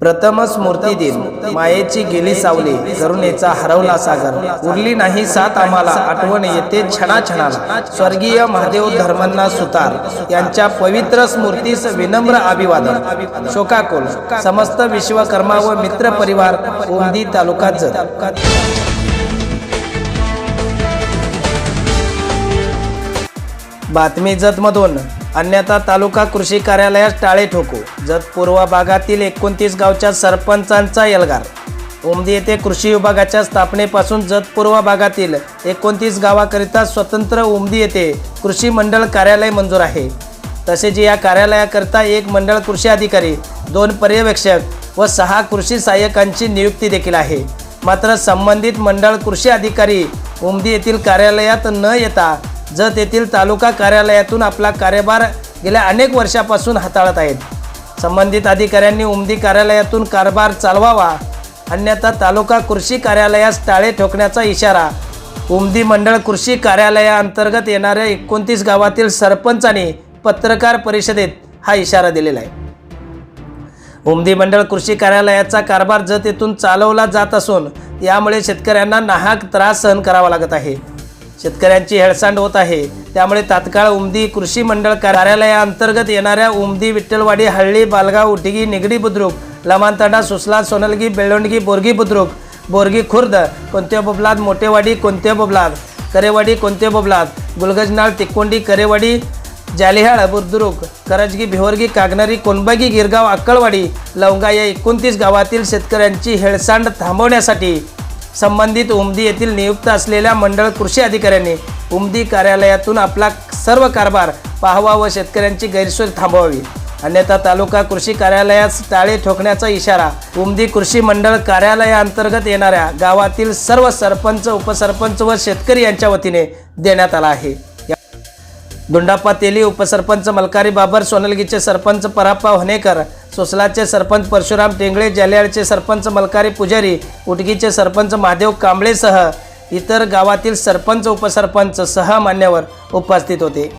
प्रथम स्मृती दिन मायेची गेली सावली करुणेचा हरवला सागर. उरली नाही सात आम्हाला आठवण येते छणाछणा स्वर्गीय महादेव धर्मांना सुतार यांच्या पवित्र स्मृतीस विनम्र अभिवादन. शोकाकुल समस्त विश्वकर्मा व मित्र परिवार उमदी तालुका जत बातमी जतमधून. अन्यथा तालुका कृषी कार्यालयास टाळे ठोकू. जत पूर्व भागातील एकोणतीस गावच्या सरपंचांचा एल्गार उमदी येथे कृषी विभागाच्या स्थापनेपासून जत पूर्व भागातील एकोणतीस गावाकरिता स्वतंत्र उमदी येथे कृषी मंडळ कार्यालय मंजूर आहे. तसेच या कार्यालयाकरिता एक मंडळ कृषी अधिकारी दोन पर्यवेक्षक व सहा कृषी सहाय्यकांची नियुक्ती देखील आहे. मात्र संबंधित मंडळ कृषी अधिकारी उमदी येथील कार्यालयात न येता जत येथील तालुका कार्यालयातून आपला कार्यभार गेल्या अनेक वर्षापासून हाताळत आहेत. संबंधित अधिकाऱ्यांनी उमदी कार्यालयातून कारभार चालवावा अन्यथा तालुका कृषी कार्यालयास टाळे ठोकण्याचा इशारा. उमदी मंडळ कृषी कार्यालयाअंतर्गत येणाऱ्या एकोणतीस गावातील सरपंचांनी पत्रकार परिषदेत हा इशारा दिलेला आहे. उमदी मंडळ कृषी कार्यालयाचा कारभार जत येथून चालवला जात असून यामुळे शेतकऱ्यांना नाहक त्रास सहन करावा लागत आहे. शेतकऱ्यांची हेळसांड होत आहे. त्यामुळे तात्काळ उमदी कृषी मंडळ कार्यालयाअंतर्गत येणाऱ्या उमदी विठ्ठलवाडी हळ्ळी बालगाव उटिगी निगडी बुद्रुक लमानताडा सुसला सोनलगी बेळोंडगी बोरगी बुद्रुक बोरगी खुर्द कोणत्या बोबलाद मोठेवाडी कोणत्या बोबलाद करेवाडी कोणत्या बोबलाद गुलगजनाळ तिकोंडी करेवाडी जालिहाळ बुद्रुक करजगी भिवरगी कागनरी कोणबागी गिरगाव अक्कळवाडी लवंगा या एकोणतीस गावातील शेतकऱ्यांची हेळसांड थांबवण्यासाठी संबंधित उमदी येथील नियुक्त असलेल्या मंडळ कृषी अधिकाऱ्यांनी उमदी कार्यालयातून आपला सर्व कारभार पाहावा व शेतकऱ्यांची गैरसोय थांबवावी. अन्यथा तालुका कृषी कार्यालयास टाळे ठोकण्याचा इशारा उमदी कृषी मंडळ कार्यालयाअंतर्गत येणाऱ्या गावातील सर्व सरपंच उपसरपंच व शेतकरी यांच्या वतीने देण्यात आला आहे. दुंडाप्पा तेली उपसरपंच मलकारी बाबर सोनलगीचे सरपंच पराप्पा होनेकर सोसलाचे सरपंच परशुराम टेंगळे जालियाळचे सरपंच मलकारी पुजारी उटगीचे सरपंच महादेव कांबळेसह इतर गावातील सरपंच उपसरपंच सह मान्यवर उपस्थित होते.